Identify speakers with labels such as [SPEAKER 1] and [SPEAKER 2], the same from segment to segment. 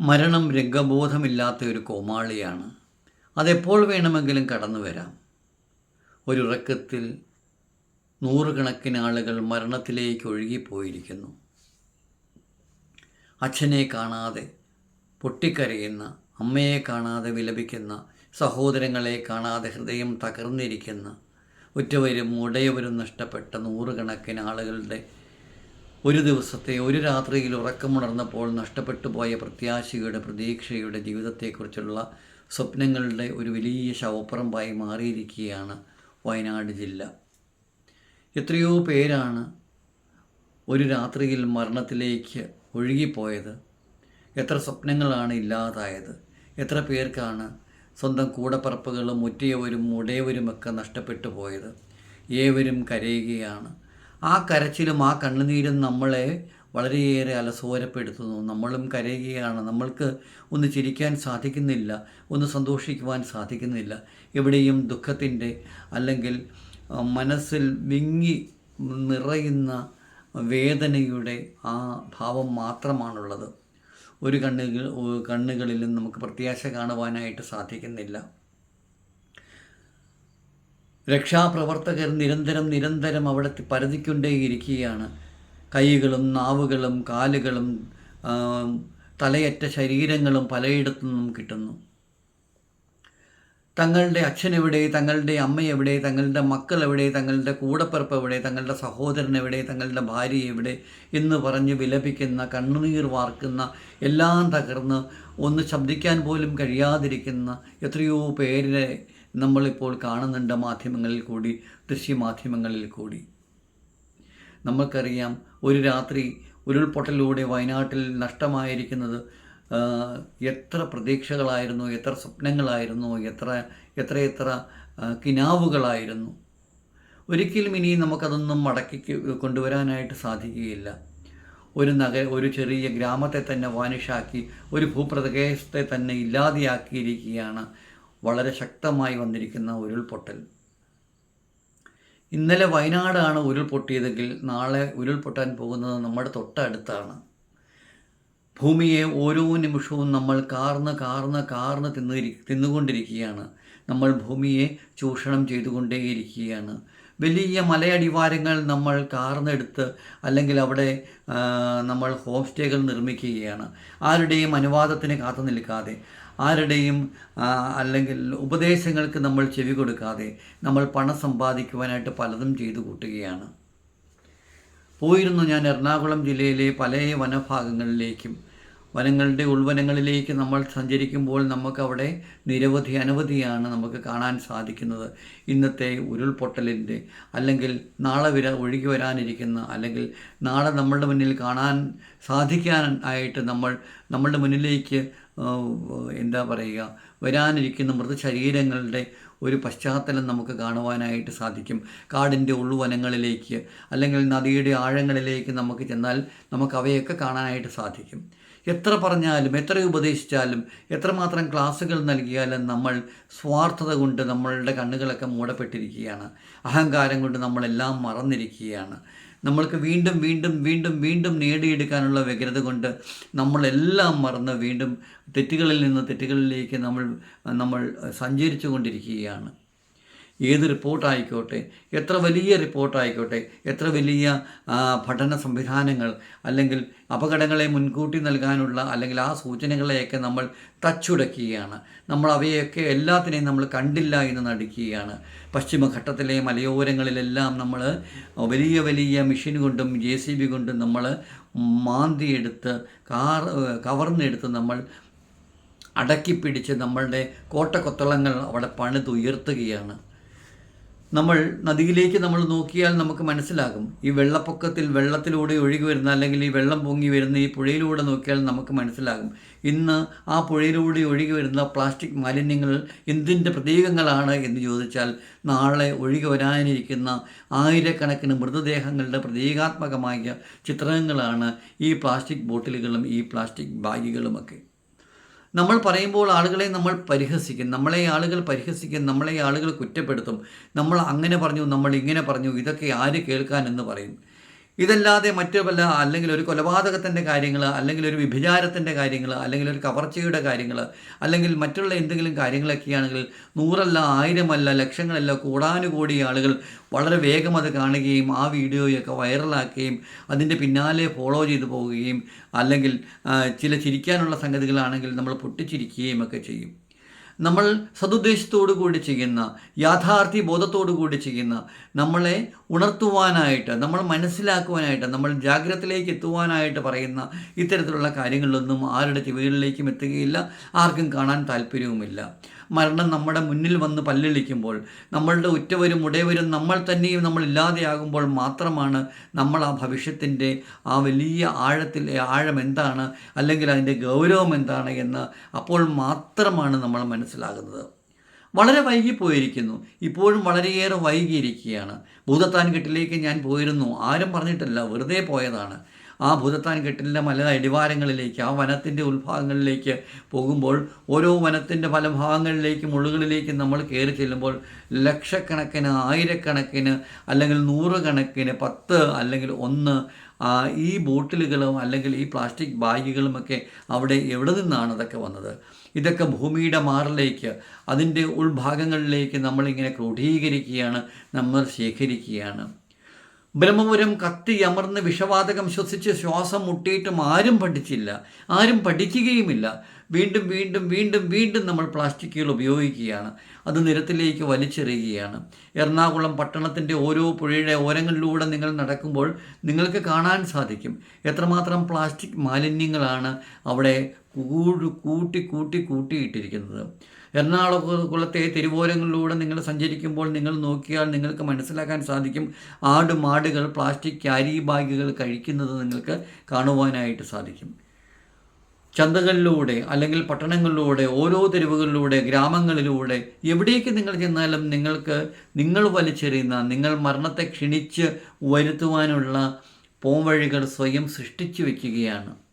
[SPEAKER 1] മരണം രംഗബോധമില്ലാത്ത ഒരു കോമാളിയാണ്. അതെപ്പോൾ വേണമെങ്കിലും കടന്നു വരാം. ഒരുറക്കത്തിൽ നൂറുകണക്കിന് ആളുകൾ മരണത്തിലേക്ക് ഒഴുകിപ്പോയിരിക്കുന്നു. അച്ഛനെ കാണാതെ പൊട്ടിക്കരയുന്ന അമ്മയെ കാണാതെ വിലപിക്കുന്ന സഹോദരങ്ങളെ കാണാതെ ഹൃദയം തകർന്നിരിക്കുന്ന ഉറ്റവരും ഉടയവരും നഷ്ടപ്പെട്ട നൂറുകണക്കിന് ആളുകളുടെ ഒരു ദിവസത്തെ ഒരു രാത്രിയിൽ ഉറക്കമുണർന്നപ്പോൾ നഷ്ടപ്പെട്ടു പോയ പ്രത്യാശയുടെ പ്രതീക്ഷയുടെ ജീവിതത്തെക്കുറിച്ചുള്ള സ്വപ്നങ്ങളുടെ ഒരു വലിയ ശവപ്പുറമ്പായി മാറിയിരിക്കുകയാണ് വയനാട് ജില്ല. എത്രയോ പേരാണ് ഒരു രാത്രിയിൽ മരണത്തിലേക്ക് ഒഴുകിപ്പോയത്. എത്ര സ്വപ്നങ്ങളാണ് ഇല്ലാതായത്. എത്ര പേർക്കാണ് സ്വന്തം കൂടപ്പറപ്പുകളും ഒറ്റയവരും ഉടയവരുമൊക്കെ നഷ്ടപ്പെട്ടു പോയത്. ഏവരും കരയുകയാണ്. ആ കരച്ചിലും ആ കണ്ണുനീരും നമ്മളെ വളരെയേറെ അലസോരപ്പെടുത്തുന്നു. നമ്മളും കരയുകയാണ്. നമ്മൾക്ക് ഒന്ന് ചിരിക്കാൻ സാധിക്കുന്നില്ല ഒന്ന് സന്തോഷിക്കുവാൻ സാധിക്കുന്നില്ല. എവിടെയും ദുഃഖത്തിന്റെ അല്ലെങ്കിൽ മനസ്സിൽ വിങ്ങി നിറയുന്ന വേദനയുടെ ആ ഭാവം മാത്രമാണുള്ളത്. ഒരു കണ്ണുകൾ കണ്ണുകളിലും നമുക്ക് പ്രത്യാശ കാണുവാനായിട്ട് സാധിക്കുന്നില്ല. രക്ഷാപ്രവർത്തകർ നിരന്തരം നിരന്തരം അവിടെ പരതിക്കൊണ്ടേയിരിക്കുകയാണ് കൈകളും നാവുകളും കാലുകളും തലയറ്റ ശരീരങ്ങളും പലയിടത്തു നിന്നും കിട്ടുന്നു. തങ്ങളുടെ അച്ഛൻ എവിടെ തങ്ങളുടെ അമ്മ എവിടെ തങ്ങളുടെ മക്കൾ എവിടെ തങ്ങളുടെ കൂടപ്പിറപ്പ് എവിടെ തങ്ങളുടെ സഹോദരൻ എവിടെ തങ്ങളുടെ ഭാര്യ എവിടെ എന്ന് പറഞ്ഞ് വിലപിക്കുന്ന കണ്ണുനീർ വാർക്കുന്ന എല്ലാം തകർന്ന് ഒന്ന് ശബ്ദിക്കാൻ പോലും കഴിയാതിരിക്കുന്ന എത്രയോ പേരെ നമ്മളിപ്പോൾ കാണുന്നുണ്ട് മാധ്യമങ്ങളിൽ കൂടി ദൃശ്യമാധ്യമങ്ങളിൽ കൂടി. നമുക്കറിയാം ഒരു രാത്രി ഉരുൾപൊട്ടലിലൂടെ വയനാട്ടിൽ നഷ്ടമായിരിക്കുന്നത് എത്ര പ്രതീക്ഷകളായിരുന്നു എത്ര സ്വപ്നങ്ങളായിരുന്നു എത്ര എത്രയെത്ര കിനാവുകളായിരുന്നു. ഒരിക്കലും ഇനി നമുക്കതൊന്നും മടക്കി കൊണ്ടുവരാനായിട്ട് സാധിക്കുകയില്ല. ഒരു നഗര ഒരു ചെറിയ ഗ്രാമത്തെ തന്നെ വാനിഷാക്കി ഒരു ഭൂപ്രദേശത്തെ തന്നെ ഇല്ലാതെയാക്കിയിരിക്കുകയാണ് വളരെ ശക്തമായി വന്നിരിക്കുന്ന ഉരുൾപൊട്ടൽ. ഇന്നലെ വയനാടാണ് ഉരുൾപൊട്ടിയതെങ്കിൽ നാളെ ഉരുൾപൊട്ടാൻ പോകുന്നത് നമ്മുടെ തൊട്ടടുത്താണ്. ഭൂമിയെ ഓരോ നിമിഷവും നമ്മൾ കാർന്ന് കാർന്ന് കാർന്ന് തിന്നിരി തിന്നുകൊണ്ടിരിക്കുകയാണ്. നമ്മൾ ഭൂമിയെ ചൂഷണം ചെയ്തുകൊണ്ടേയിരിക്കുകയാണ്. വലിയ മലയടിവാരങ്ങൾ നമ്മൾ കാർന്നെടുത്ത് അല്ലെങ്കിൽ അവിടെ നമ്മൾ ഹോം സ്റ്റേകൾ നിർമ്മിക്കുകയാണ്. ആരുടെയും അനുവാദത്തിന് കാത്തു നിൽക്കാതെ. ആരുടെയും അല്ലെങ്കിൽ ഉപദേശങ്ങൾക്ക് നമ്മൾ ചെവി കൊടുക്കാതെ നമ്മൾ പണം സമ്പാദിക്കുവാനായിട്ട് പലതും ചെയ്തു കൂട്ടുകയാണ്. പോയിരുന്നു ഞാൻ എറണാകുളം ജില്ലയിലെ പല വനഭാഗങ്ങളിലേക്കും. വനങ്ങളുടെ ഉൾവനങ്ങളിലേക്ക് നമ്മൾ സഞ്ചരിക്കുമ്പോൾ നമുക്കവിടെ നിരവധി അനവധിയാണ് നമുക്ക് കാണാൻ സാധിക്കുന്നത്. ഇന്നത്തെ ഉരുൾപൊട്ടലിന്റെ അല്ലെങ്കിൽ നാളെ വര ഒഴുകി വരാനിരിക്കുന്ന അല്ലെങ്കിൽ നാളെ നമ്മളുടെ മുന്നിൽ കാണാൻ സാധിക്കാൻ ആയിട്ട് നമ്മൾ നമ്മളുടെ മുന്നിലേക്ക് എന്താ പറയുക വരാനിരിക്കുന്ന മൃതശരീരങ്ങളുടെ ഒരു പശ്ചാത്തലം നമുക്ക് കാണുവാനായിട്ട് സാധിക്കും. കാടിന്റെ ഉള്ളുവനങ്ങളിലേക്ക് അല്ലെങ്കിൽ നദിയുടെ ആഴങ്ങളിലേക്ക് നമുക്ക് ചെന്നാൽ നമുക്ക് അവയൊക്കെ കാണാനായിട്ട് സാധിക്കും. എത്ര പറഞ്ഞാലും എത്ര ഉപദേശിച്ചാലും എത്രമാത്രം ക്ലാസ്സുകൾ നൽകിയാലും നമ്മൾ സ്വാർത്ഥത കൊണ്ട് നമ്മളുടെ കണ്ണുകളൊക്കെ മൂടപ്പെട്ടിരിക്കുകയാണ്. അഹങ്കാരം കൊണ്ട് നമ്മളെല്ലാം മറന്നിരിക്കുകയാണ്. നമ്മൾക്ക് വീണ്ടും വീണ്ടും വീണ്ടും വീണ്ടും നേടിയെടുക്കാനുള്ള വ്യഗ്രത കൊണ്ട് നമ്മളെല്ലാം മറന്ന് വീണ്ടും തെറ്റുകളിൽ നിന്ന് തെറ്റുകളിലേക്ക് നമ്മൾ നമ്മൾ സഞ്ചരിച്ചു കൊണ്ടിരിക്കുകയാണ്. ഏത് റിപ്പോർട്ടായിക്കോട്ടെ എത്ര വലിയ റിപ്പോർട്ടായിക്കോട്ടെ എത്ര വലിയ പഠന സംവിധാനങ്ങൾ അല്ലെങ്കിൽ അപകടങ്ങളെ മുൻകൂട്ടി നൽകാനുള്ള അല്ലെങ്കിൽ ആ സൂചനകളെയൊക്കെ നമ്മൾ തച്ചുടക്കുകയാണ്. നമ്മൾ അവയൊക്കെ എല്ലാത്തിനെയും നമ്മൾ കണ്ടില്ല എന്ന് നടിക്കുകയാണ്. പശ്ചിമഘട്ടത്തിലെ മലയോരങ്ങളിലെല്ലാം നമ്മൾ വലിയ വലിയ മെഷീൻ കൊണ്ടും ജെ സി ബി കൊണ്ടും നമ്മൾ മാന്തിയെടുത്ത് കാർ കവർന്നെടുത്ത് നമ്മൾ അടക്കിപ്പിടിച്ച് നമ്മളുടെ കോട്ടക്കൊത്തളങ്ങൾ അവിടെ പണിതുയർത്തുകയാണ്. നമ്മൾ നദിയിലേക്ക് നമ്മൾ നോക്കിയാൽ നമുക്ക് മനസ്സിലാകും. ഈ വെള്ളപ്പൊക്കത്തിൽ വെള്ളത്തിലൂടെ ഒഴുകി വരുന്ന അല്ലെങ്കിൽ ഈ വെള്ളം പൊങ്ങി വരുന്ന ഈ പുഴയിലൂടെ നോക്കിയാൽ നമുക്ക് മനസ്സിലാകും. ഇന്ന് ആ പുഴയിലൂടെ ഒഴുകി വരുന്ന പ്ലാസ്റ്റിക് മാലിന്യങ്ങൾ എന്തിന്റെ പ്രതീകങ്ങളാണ് എന്ന് ചോദിച്ചാൽ നാളെ ഒഴുകി വരാനിരിക്കുന്ന ആയിരക്കണക്കിന് മൃതദേഹങ്ങളുടെ പ്രതീകാത്മകമായ ചിത്രങ്ങളാണ് ഈ പ്ലാസ്റ്റിക് ബോട്ടിലുകളും ഈ പ്ലാസ്റ്റിക് ബാഗുകളുമൊക്കെ. നമ്മൾ പറയുമ്പോൾ ആളുകളെ നമ്മൾ പരിഹസിക്കും. നമ്മളെ ആളുകൾ പരിഹസിക്കും നമ്മളെ ആളുകൾ കുറ്റപ്പെടുത്തും. നമ്മൾ അങ്ങനെ പറഞ്ഞു നമ്മൾ ഇങ്ങനെ പറഞ്ഞു ഇതൊക്കെ ആര് കേൾക്കാൻ എന്ന് പറയും. ഇതല്ലാതെ മറ്റു പല അല്ലെങ്കിൽ ഒരു കൊലപാതകത്തിന്റെ കാര്യങ്ങൾ അല്ലെങ്കിൽ ഒരു വിഭചാരത്തിന്റെ കാര്യങ്ങൾ അല്ലെങ്കിൽ ഒരു കവർച്ചയുടെ കാര്യങ്ങൾ അല്ലെങ്കിൽ മറ്റുള്ള എന്തെങ്കിലും കാര്യങ്ങളൊക്കെയാണെങ്കിൽ നൂറല്ല ആയിരമല്ല ലക്ഷങ്ങളല്ല കൂടാനുകൂടി ആളുകൾ വളരെ വേഗം അത് കാണുകയും ആ വീഡിയോയൊക്കെ വൈറലാക്കുകയും അതിന്റെ പിന്നാലെ ഫോളോ ചെയ്തു പോവുകയും അല്ലെങ്കിൽ ചില ചിരിക്കാനുള്ള സംഗതികളാണെങ്കിൽ നമ്മൾ പൊട്ടിച്ചിരിക്കുകയും ഒക്കെ ചെയ്യും. നമ്മൾ സതുദ്ദേശത്തോടു കൂടി ചെയ്യുന്ന യാഥാർത്ഥ്യ ബോധത്തോടു കൂടി ചെയ്യുന്ന നമ്മളെ ഉണർത്തുവാനായിട്ട് നമ്മൾ മനസ്സിലാക്കുവാനായിട്ട് നമ്മൾ ജാഗ്രതയിലേക്ക് എത്തുവാനായിട്ട് പറയുന്ന ഇത്തരത്തിലുള്ള കാര്യങ്ങളിലൊന്നും ആരുടെ ചെവികളിലേക്കും എത്തുകയില്ല ആർക്കും കാണാൻ താല്പര്യവുമില്ല. മരണം നമ്മുടെ മുന്നിൽ വന്ന് പല്ലിളിക്കുമ്പോൾ നമ്മളുടെ ഉറ്റവരും ഉടയവരും നമ്മൾ തന്നെയും നമ്മൾ ഇല്ലാതെയാകുമ്പോൾ മാത്രമാണ് നമ്മൾ ആ ഭവിഷ്യത്തിന്റെ ആ വലിയ ആഴത്തിൽ ആഴം എന്താണ് അല്ലെങ്കിൽ അതിന്റെ ഗൗരവം എന്താണ് എന്ന് അപ്പോൾ മാത്രമാണ് നമ്മൾ മനസ്സിലാകുന്നത്. വളരെ വൈകിപ്പോയിരിക്കുന്നു. ഇപ്പോഴും വളരെയേറെ വൈകിയിരിക്കുകയാണ്. ഭൂതത്താൻ കെട്ടിലേക്ക് ഞാൻ പോയിരുന്നു. ആരും പറഞ്ഞിട്ടില്ല. വെറുതെ പോയതാണ്. ആ ഭൂതത്താൻ കെട്ടിലിന്റെ മല അടിവാരങ്ങളിലേക്ക് ആ വനത്തിന്റെ ഉത്ഭാഗങ്ങളിലേക്ക് പോകുമ്പോൾ ഓരോ വനത്തിന്റെ പല ഭാഗങ്ങളിലേക്കും മുള്ളുകളിലേക്കും നമ്മൾ കയറി ചെല്ലുമ്പോൾ ലക്ഷക്കണക്കിന് ആയിരക്കണക്കിന് അല്ലെങ്കിൽ നൂറുകണക്കിന് പത്ത് അല്ലെങ്കിൽ ഒന്ന് ഈ ബോട്ടിലുകളും അല്ലെങ്കിൽ ഈ പ്ലാസ്റ്റിക് ബാഗുകളുമൊക്കെ അവിടെ എവിടെ നിന്നാണ് അതൊക്കെ വന്നത്? ഇതൊക്കെ ഭൂമിയുടെ മാറിലേക്ക് അതിന്റെ ഉൾഭാഗങ്ങളിലേക്ക് നമ്മളിങ്ങനെ ക്രോഡീകരിക്കുകയാണ് നമ്മൾ ശേഖരിക്കുകയാണ്. ബ്രഹ്മപുരം കത്തി അമർന്ന് വിഷവാതകം ശ്വസിച്ച് ശ്വാസം മുട്ടിയിട്ടും ആരും പഠിച്ചില്ല. ആരും പഠിക്കുകയുമില്ല. വീണ്ടും വീണ്ടും വീണ്ടും വീണ്ടും നമ്മൾ പ്ലാസ്റ്റിക്കുകൾ ഉപയോഗിക്കുകയാണ്. അത് നിരത്തിലേക്ക് വലിച്ചെറിയുകയാണ്. എറണാകുളം പട്ടണത്തിന്റെ ഓരോ പുഴയുടെ ഓരങ്ങളിലൂടെ നിങ്ങൾ നടക്കുമ്പോൾ നിങ്ങൾക്ക് കാണാൻ സാധിക്കും. എത്രമാത്രം പ്ലാസ്റ്റിക് മാലിന്യങ്ങളാണ് അവിടെ കൂടി കൂട്ടി കൂട്ടി കൂട്ടിയിട്ടിരിക്കുന്നത്. എറണാകുളത്തെ തെരുവോരങ്ങളിലൂടെ നിങ്ങൾ സഞ്ചരിക്കുമ്പോൾ നിങ്ങൾ നോക്കിയാൽ നിങ്ങൾക്ക് മനസ്സിലാക്കാൻ സാധിക്കും ആട് മാടുകൾ പ്ലാസ്റ്റിക് ക്യാരി ബാഗുകൾ കഴിക്കുന്നത് നിങ്ങൾക്ക് കാണുവാനായിട്ട് സാധിക്കും. ചന്തകളിലൂടെ അല്ലെങ്കിൽ പട്ടണങ്ങളിലൂടെ ഓരോ തെരുവുകളിലൂടെ ഗ്രാമങ്ങളിലൂടെ എവിടേക്ക് നിങ്ങൾ ചെന്നാലും നിങ്ങൾക്ക് നിങ്ങൾ വലിച്ചെറിയുന്ന നിങ്ങൾ മരണത്തെ ക്ഷണിച്ച് വരുത്തുവാനുള്ള പോംവഴികൾ സ്വയം സൃഷ്ടിച്ചു വയ്ക്കുകയാണ്.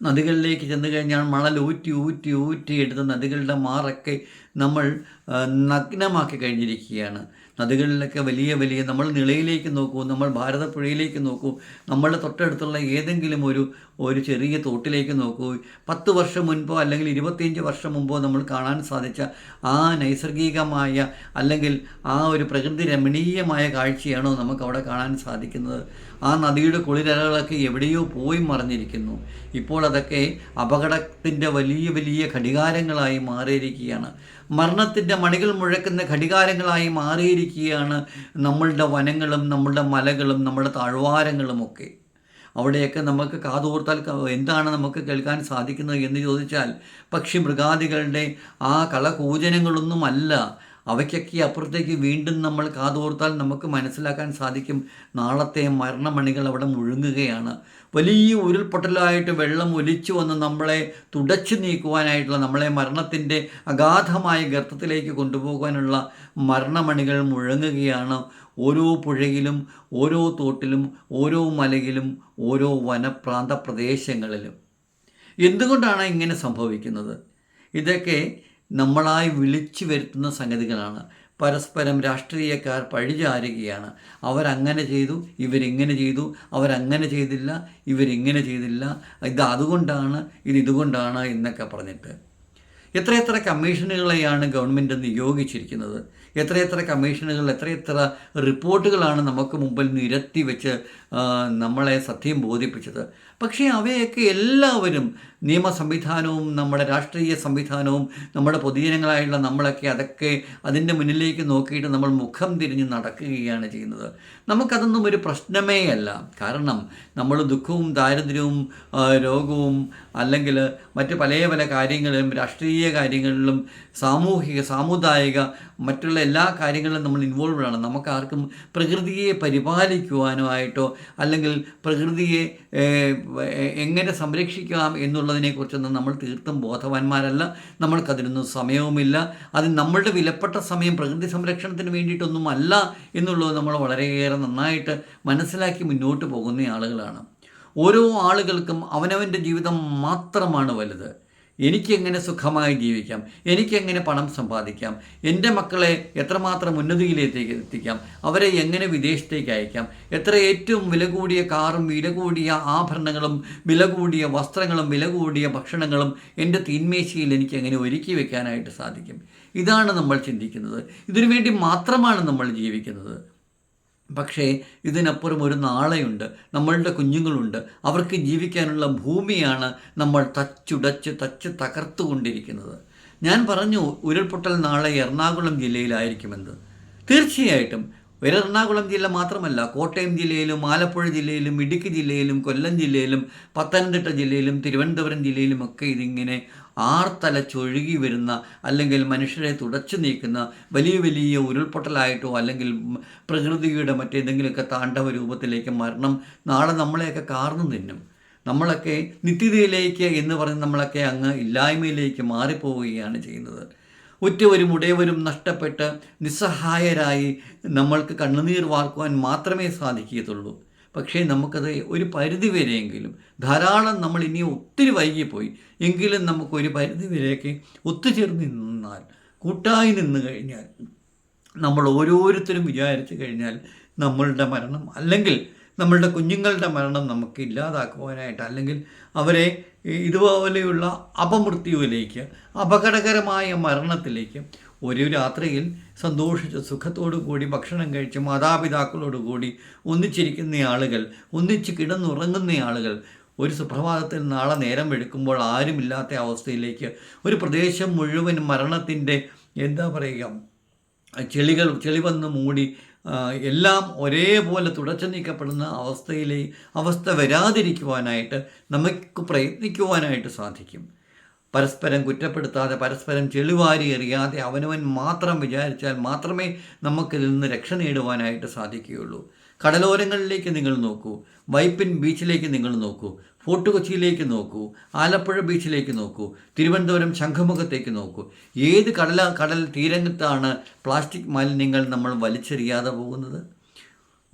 [SPEAKER 1] നദികളിലേക്ക് ചെന്ന് കഴിഞ്ഞാൽ മണൽ ഊറ്റി ഊറ്റി ഊറ്റി എടുത്ത് നദികളുടെ മാറൊക്കെ നമ്മൾ നഗ്നമാക്കി കഴിഞ്ഞിരിക്കുകയാണ്. നദികളിലൊക്കെ വലിയ വലിയ നമ്മൾ നിളയിലേക്ക് നോക്കൂ നമ്മൾ ഭാരതപ്പുഴയിലേക്ക് നോക്കൂ നമ്മളുടെ തൊട്ടടുത്തുള്ള ഏതെങ്കിലും ഒരു ഒരു ചെറിയ തോട്ടിലേക്ക് നോക്കൂ. പത്ത് വർഷം മുൻപോ അല്ലെങ്കിൽ ഇരുപത്തിയഞ്ച് വർഷം മുമ്പോ നമ്മൾ കാണാൻ സാധിച്ച ആ നൈസർഗികമായ അല്ലെങ്കിൽ ആ ഒരു പ്രകൃതി രമണീയമായ കാഴ്ചയാണോ നമുക്ക് അവിടെ കാണാൻ സാധിക്കുന്നത്. ആ നദിയുടെ കുളിരലകളൊക്കെ എവിടെയോ പോയി മറിഞ്ഞിരിക്കുന്നു. ഇപ്പോൾ അതൊക്കെ അപകടത്തിന്റെ വലിയ വലിയ ഘടികാരങ്ങളായി മാറിയിരിക്കുകയാണ്. മരണത്തിന്റെ മണികൾ മുഴക്കുന്ന ഘടികാരങ്ങളായി മാറിയിരിക്കുകയാണ് നമ്മളുടെ വനങ്ങളും നമ്മളുടെ മലകളും നമ്മുടെ താഴ്വാരങ്ങളുമൊക്കെ. അവിടെയൊക്കെ നമുക്ക് കാതോർത്താൽ എന്താണ് നമുക്ക് കേൾക്കാൻ സാധിക്കുന്നത് എന്ന് ചോദിച്ചാൽ പക്ഷി മൃഗാദികളുടെ ആ കളകൂജനങ്ങളൊന്നുമല്ല. അവയ്ക്കൊക്കെ അപ്പുറത്തേക്ക് വീണ്ടും നമ്മൾ കാതോർത്താൽ നമുക്ക് മനസ്സിലാക്കാൻ സാധിക്കും നാളത്തെ മരണമണികൾ അവിടെ മുഴുങ്ങുകയാണ്. വലിയ ഉരുൾപൊട്ടലായിട്ട് വെള്ളം ഒലിച്ചു വന്ന് നമ്മളെ തുടച്ചു നീക്കുവാനായിട്ടുള്ള നമ്മളെ മരണത്തിന്റെ അഗാധമായ ഗർത്തത്തിലേക്ക് കൊണ്ടുപോകാനുള്ള മരണമണികൾ മുഴങ്ങുകയാണ്. ഓരോ പുഴയിലും ഓരോ തോട്ടിലും ഓരോ മലയിലും ഓരോ വനപ്രാന്ത പ്രദേശങ്ങളിലും എന്തുകൊണ്ടാണ് ഇങ്ങനെ സംഭവിക്കുന്നത്? ഇതൊക്കെ നമ്മളായി വിളിച്ചു വരുത്തുന്ന സംഗതികളാണ്. പരസ്പരം രാഷ്ട്രീയക്കാർ പഴിചാരുകയാണ് അവരങ്ങനെ ചെയ്തു ഇവരിങ്ങനെ ചെയ്തു അവരങ്ങനെ ചെയ്തില്ല ഇവരിങ്ങനെ ചെയ്തില്ല. ഇത് അതുകൊണ്ടാണ് ഇത് ഇതുകൊണ്ടാണ് എന്നൊക്കെ പറഞ്ഞിട്ട്. എത്രയെത്ര കമ്മീഷനുകളെയാണ് ഗവൺമെന്റ് നിയോഗിച്ചിരിക്കുന്നത്? എത്രയെത്ര കമ്മീഷനുകൾ എത്രയെത്ര റിപ്പോർട്ടുകളാണ് നമുക്ക് മുമ്പിൽ നിരത്തി വെച്ച് നമ്മളെ സത്യം ബോധിപ്പിച്ചത്? പക്ഷേ അവയൊക്കെ എല്ലാവരും നിയമ സംവിധാനവും നമ്മുടെ രാഷ്ട്രീയ സംവിധാനവും നമ്മുടെ പൊതുജനങ്ങളായുള്ള നമ്മളൊക്കെ അതൊക്കെ അതിന്റെ മുന്നിലേക്ക് നോക്കിയിട്ട് നമ്മൾ മുഖം തിരിഞ്ഞ് നടക്കുകയാണ് ചെയ്യുന്നത്. നമുക്കതൊന്നും ഒരു പ്രശ്നമേ അല്ല. കാരണം നമ്മൾ ദുഃഖവും ദാരിദ്ര്യവും രോഗവും അല്ലെങ്കിൽ മറ്റ് പല പല കാര്യങ്ങളിലും രാഷ്ട്രീയ കാര്യങ്ങളിലും സാമൂഹിക സാമുദായിക മറ്റുള്ള എല്ലാ കാര്യങ്ങളിലും നമ്മൾ ഇൻവോൾവ് ആണ്. നമുക്ക് ആർക്കും പ്രകൃതിയെ പരിപാലിക്കുവാനോ ആയിട്ടോ അല്ലെങ്കിൽ പ്രകൃതിയെ എങ്ങനെ സംരക്ഷിക്കാം എന്നുള്ളതിനെക്കുറിച്ചൊന്നും നമ്മൾ തീർത്തും ബോധവാന്മാരല്ല. നമ്മൾക്കതിനൊന്നും സമയവുമില്ല. അത് നമ്മളുടെ വിലപ്പെട്ട സമയം പ്രകൃതി സംരക്ഷണത്തിന് വേണ്ടിയിട്ടൊന്നും അല്ല എന്നുള്ളത് നമ്മൾ വളരെയേറെ നന്നായിട്ട് മനസ്സിലാക്കി മുന്നോട്ട് പോകുന്ന ആളുകളാണ്. ഓരോ ആളുകൾക്കും അവനവന്റെ ജീവിതം മാത്രമാണ് വലുത്. എനിക്കെങ്ങനെ സുഖമായി ജീവിക്കാം? എനിക്കെങ്ങനെ പണം സമ്പാദിക്കാം? എന്റെ മക്കളെ എത്രമാത്രം ഉന്നതിയിലേക്ക് എത്തിക്കാം? അവരെ എങ്ങനെ വിദേശത്തേക്ക് അയക്കാം? എത്ര ഏറ്റവും വില കൂടിയ കാറും വില കൂടിയ ആഭരണങ്ങളും വില കൂടിയ വസ്ത്രങ്ങളും വില കൂടിയ ഭക്ഷണങ്ങളും എന്റെ തീന്മേശയിൽ എനിക്ക് എങ്ങനെ ഒരുക്കി വെക്കാനായിട്ട് സാധിക്കും? ഇതാണ് നമ്മൾ ചിന്തിക്കുന്നത്. ഇതിനു വേണ്ടി മാത്രമാണ് നമ്മൾ ജീവിക്കുന്നത്. പക്ഷേ ഇതിനപ്പുറം ഒരു നാളെയുണ്ട്. നമ്മളുടെ കുഞ്ഞുങ്ങളുണ്ട്. അവർക്ക് ജീവിക്കാനുള്ള ഭൂമിയാണ് നമ്മൾ തച്ചുടച്ച് തച്ച് തകർത്തുകൊണ്ടിരിക്കുന്നത്. ഞാൻ പറഞ്ഞു ഉരുൾപൊട്ടൽ നാളെ എറണാകുളം ജില്ലയിലായിരിക്കുമെന്ന്. തീർച്ചയായിട്ടും. ഒരു എറണാകുളം ജില്ല മാത്രമല്ല കോട്ടയം ജില്ലയിലും ആലപ്പുഴ ജില്ലയിലും ഇടുക്കി ജില്ലയിലും കൊല്ലം ജില്ലയിലും പത്തനംതിട്ട ജില്ലയിലും തിരുവനന്തപുരം ജില്ലയിലും ഒക്കെ ഇതിങ്ങനെ ആർത്തലച്ചൊഴുകി വരുന്ന അല്ലെങ്കിൽ മനുഷ്യരെ തുടച്ചു നീക്കുന്ന വലിയ വലിയ ഉരുൾപൊട്ടലായിട്ടോ അല്ലെങ്കിൽ പ്രകൃതിയുടെ മറ്റേതെങ്കിലുമൊക്കെ താണ്ഡവ രൂപത്തിലേക്ക് മരണം നാളെ നമ്മളെയൊക്കെ കാർന്നു നിന്നും. നമ്മളൊക്കെ നിത്യതയിലേക്ക് എന്ന് പറഞ്ഞ് നമ്മളൊക്കെ അങ്ങ് ഇല്ലായ്മയിലേക്ക് മാറിപ്പോവുകയാണ് ചെയ്യുന്നത്. ഉറ്റവരും ഉടയവരും നഷ്ടപ്പെട്ട് നിസ്സഹായരായി നമ്മൾക്ക് കണ്ണുനീർ വാർക്കുവാൻ മാത്രമേ സാധിക്കുകയുള്ളൂ. പക്ഷേ നമുക്കത് ഒരു പരിധി വരെയെങ്കിലും ധാരാളം നമ്മൾ ഇനി ഒത്തിരി വൈകിപ്പോയി. എങ്കിലും നമുക്കൊരു പരിധി വരെയൊക്കെ ഒത്തുചേർന്ന് നിന്നാൽ കൂട്ടായി നിന്ന് കഴിഞ്ഞാൽ നമ്മൾ ഓരോരുത്തരും വിചാരിച്ചു കഴിഞ്ഞാൽ നമ്മളുടെ മരണം അല്ലെങ്കിൽ നമ്മളുടെ കുഞ്ഞുങ്ങളുടെ മരണം നമുക്ക് ഇല്ലാതാക്കുവാനായിട്ട് അല്ലെങ്കിൽ അവരെ ഇതുപോലെയുള്ള അപമൃത്യുവിലേക്ക് അപകടകരമായ മരണത്തിലേക്ക് ഒരു രാത്രിയിൽ സന്തോഷിച്ച് സുഖത്തോടു കൂടി ഭക്ഷണം കഴിച്ച് മാതാപിതാക്കളോടു കൂടി ഒന്നിച്ചിരിക്കുന്ന ആളുകൾ ഒന്നിച്ച് കിടന്നുറങ്ങുന്ന ആളുകൾ ഒരു സുപ്രഭാതത്തിൽ നാളെ നേരം എടുക്കുമ്പോൾ ആരുമില്ലാത്ത അവസ്ഥയിലേക്ക് ഒരു പ്രദേശം മുഴുവൻ മരണത്തിന്റെ എന്താ പറയുക ചെളികൾ ചെളി വന്ന് മൂടി എല്ലാം ഒരേപോലെ തുടച്ചു നീക്കപ്പെടുന്ന അവസ്ഥയിലെ അവസ്ഥ വരാതിരിക്കുവാനായിട്ട് നമുക്ക് പ്രയത്നിക്കുവാനായിട്ട് സാധിക്കും. പരസ്പരം കുറ്റപ്പെടുത്താതെ പരസ്പരം ചെളിവാരി എറിയാതെ അവനവൻ മാത്രം വിചാരിച്ചാൽ മാത്രമേ നമുക്കിതിൽ നിന്ന് രക്ഷ നേടുവാനായിട്ട് സാധിക്കുകയുള്ളൂ. കടലോരങ്ങളിലേക്ക് നിങ്ങൾ നോക്കൂ വൈപ്പിൻ ബീച്ചിലേക്ക് നിങ്ങൾ നോക്കൂ ഫോർട്ട് കൊച്ചിയിലേക്ക് നോക്കൂ ആലപ്പുഴ ബീച്ചിലേക്ക് നോക്കൂ തിരുവനന്തപുരം ശംഖുമുഖത്തേക്ക് നോക്കൂ. ഏത് കടല കടൽ തീരത്താണ് പ്ലാസ്റ്റിക് മാലിന്യങ്ങൾ നമ്മൾ വലിച്ചെറിയാതെ പോകുന്നത്?